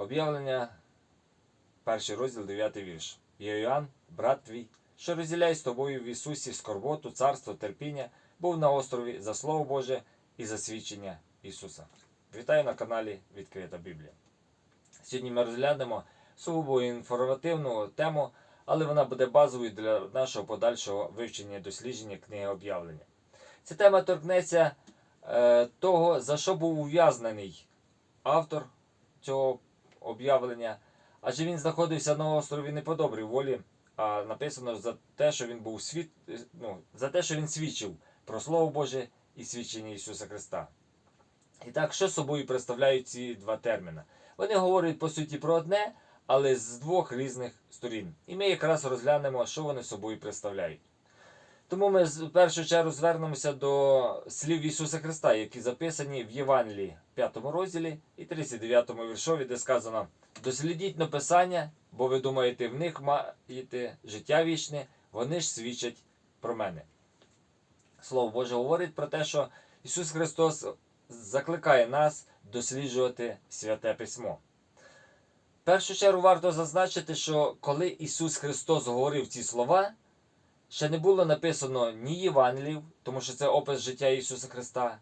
Об'явлення, перший розділ, 9 вірш. Я Іоанн, брат твій, що розділяє з тобою в Ісусі скорботу, царство, терпіння, був на острові за Слово Боже і за свідчення Ісуса. Вітаю на каналі Відкрита Біблія. Сьогодні ми розглянемо сугубо інформативну тему, але вона буде базовою для нашого подальшого вивчення і дослідження книги об'явлення. Ця тема торкнеться е, того, за що був ув'язнений автор цього об'явлення, адже він знаходився на острові не по добрій волі, а написано за те, що він був світ, ну, за те, що він свідчив про Слово Боже і свідчення Ісуса Христа. І так, що собою представляють ці два терміни? Вони говорять по суті про одне, але з двох різних сторін. І ми якраз розглянемо, що вони собою представляють. Тому ми в першу чергу звернемося до слів Ісуса Христа, які записані в Євангелії 5 розділі і 39 віршові, де сказано: Дослідіть написання, бо ви думаєте, в них маєте життя вічне, вони ж свідчать про мене. Слово Боже говорить про те, що Ісус Христос закликає нас досліджувати святе письмо. В першу чергу варто зазначити, що коли Ісус Христос говорив ці слова, ще не було написано ні Євангелів, тому що це опис життя Ісуса Христа,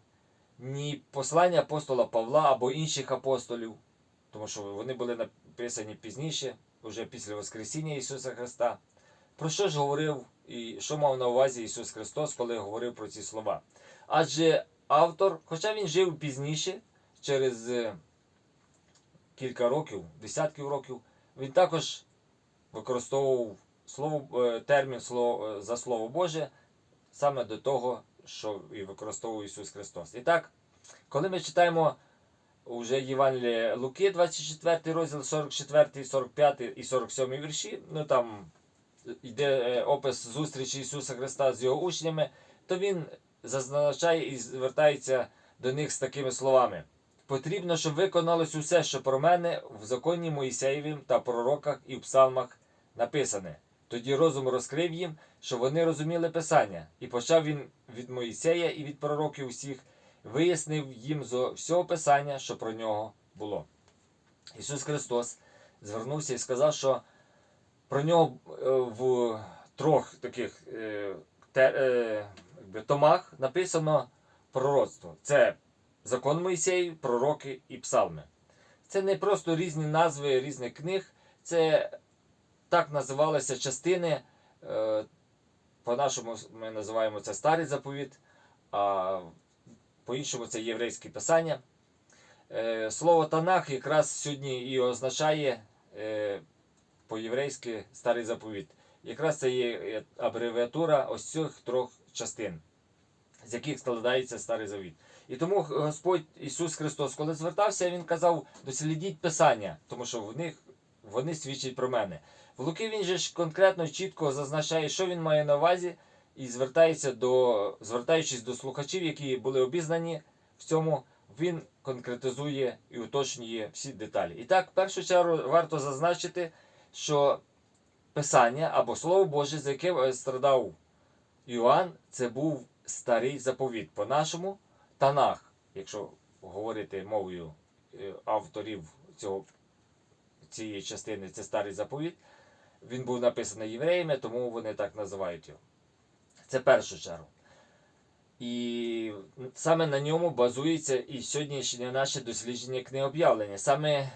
ні послання апостола Павла або інших апостолів, тому що вони були написані пізніше, вже після Воскресіння Ісуса Христа. Про що ж говорив і що мав на увазі Ісус Христос, коли говорив про ці слова? Адже автор, хоча він жив пізніше, через е, кілька років, десятків років, він також використовував слово, е, термін слово, е, за Слово Боже саме до того, що і використовував Ісус Христос. І так, коли ми читаємо уже Євангеліє Луки, 24 розділ, 44, 45 і 47 вірші, ну там йде е, опис зустрічі Ісуса Христа з його учнями, то він зазначає і звертається до них з такими словами. Потрібно, щоб виконалось усе, що про мене в законі Моїсеєвім та пророках і в псалмах написане. Тоді розум розкрив їм, що вони розуміли Писання, і почав він від Моїсея і від пророків усіх, вияснив їм зо всього Писання, що про нього було. Ісус Христос звернувся і сказав, що про нього е, в трьох таких е, е, томах написано пророцтво. Це закон Моїсеїв, пророки і псалми. Це не просто різні назви різних книг, це так називалися частини. е, По-нашому ми називаємо це старий заповіт, а по-іншому це єврейське писання. Е, Слово Танах якраз сьогодні і означає е, по-єврейськи старий заповіт. Якраз це є абревіатура ось цих трьох частин, з яких складається старий завіт. І тому Господь Ісус Христос, коли звертався, Він казав: дослідіть Писання, тому що в них вони свідчать про мене. В Луки він же ж конкретно чітко зазначає, що він має на увазі, і звертається до, звертаючись до слухачів, які були обізнані в цьому, він конкретизує і уточнює всі деталі. І так, в першу чергу, варто зазначити, що Писання або Слово Боже, за яке е, страдав Іоанн, це був старий заповіт. По-нашому Танах, якщо говорити мовою е, авторів цього, цієї частини, це старий заповіт. Він був написаний євреями, тому вони так називають його. Це першу чергу. І саме на ньому базується і сьогоднішнє наше дослідження книгооб'явлення. Саме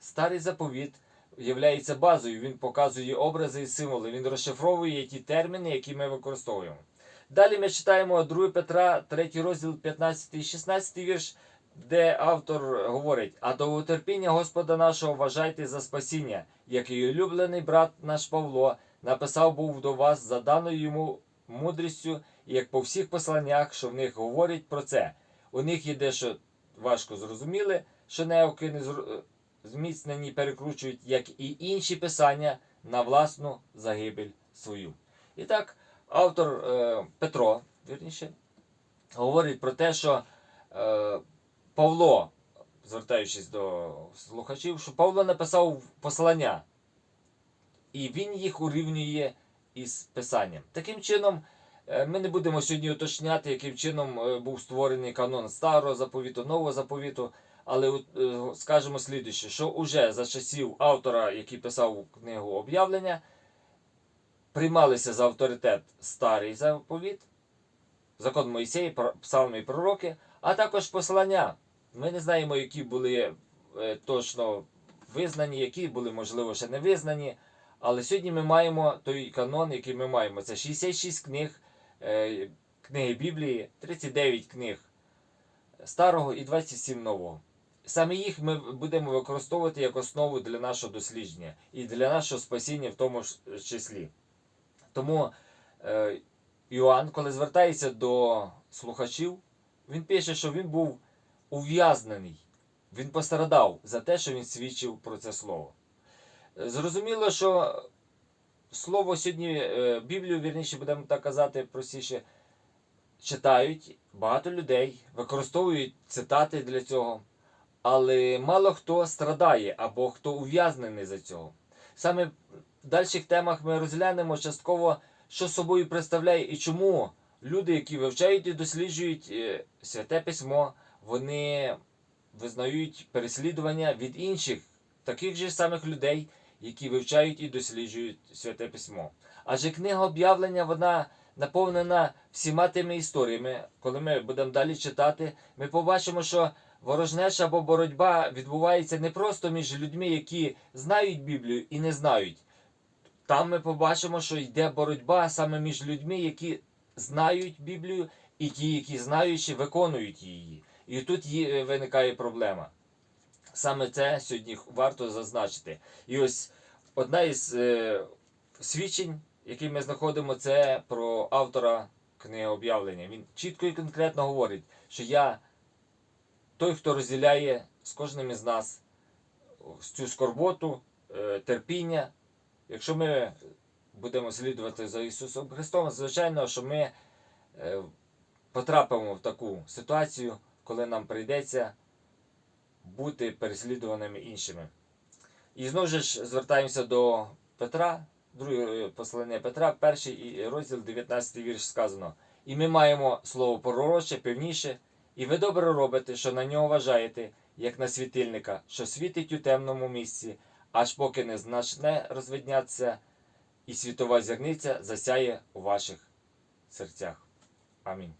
старий заповіт є базою, він показує образи і символи, він розшифровує ті терміни, які ми використовуємо. Далі ми читаємо 2 Петра, 3 розділ 15 і 16 вірш, де автор говорить: А довготерпіння Господа нашого вважайте за спасіння, як і улюблений брат наш Павло написав був до вас за даною йому мудрістю, як по всіх посланнях, що в них говорять про це. У них є дещо важко зрозуміле, що неоки не зміцнені перекручують, як і інші писання на власну загибель свою. І так, автор е, Петро, вірніше, говорить про те, що е, Павло, звертаючись до слухачів, що Павло написав послання, і він їх урівнює із писанням. Таким чином, е, ми не будемо сьогодні уточняти, яким чином е, був створений канон старого заповіту, нового заповіту. Але е, скажемо слідуюче, що уже за часів автора, який писав книгу об'явлення, приймалися за авторитет старий заповіт, закон Моїсеї, псалми і пророки, а також послання. Ми не знаємо, які були е, точно визнані, які були, можливо, ще не визнані. Але сьогодні ми маємо той канон, який ми маємо. Це 66 книг, е, книги Біблії, 39 книг старого і 27 нового. Саме їх ми будемо використовувати як основу для нашого дослідження і для нашого спасіння в тому ж числі. Тому е, Іоанн, коли звертається до слухачів, він пише, що він був ув'язнений, він пострадав за те, що він свідчив про це слово. Е, Зрозуміло, що слово сьогодні, е, Біблію, вірніше, будемо так казати простіше, читають багато людей, використовують цитати для цього, але мало хто страдає або хто ув'язнений за цього. Саме в дальших темах ми розглянемо частково, що собою представляє і чому люди, які вивчають і досліджують е, святе письмо, вони визнають переслідування від інших, таких же самих людей, які вивчають і досліджують святе письмо. Адже книга об'явлення, вона наповнена всіма тими історіями. Коли ми будемо далі читати, ми побачимо, що ворожнеча або боротьба відбувається не просто між людьми, які знають Біблію і не знають. Там ми побачимо, що йде боротьба саме між людьми, які знають Біблію, і ті, які знаючи, виконують її. І тут виникає проблема. Саме це сьогодні варто зазначити. І ось одна із е, свідчень, які ми знаходимо, це про автора книги об'явлення. Він чітко і конкретно говорить, що я той, хто розділяє з кожним із нас цю скорботу, е, терпіння. Якщо ми будемо слідувати за Ісусом Христом, звичайно, що ми е, потрапимо в таку ситуацію, коли нам прийдеться бути переслідуваними іншими. І знову ж звертаємося до Петра, друге послання Петра, перший розділ 19 вірш сказано. І ми маємо слово пророче, певніше, і ви добре робите, що на нього вважаєте, як на світильника, що світить у темному місці, аж поки не значне розвидняться, і світова зірниця засяє у ваших серцях. Амінь.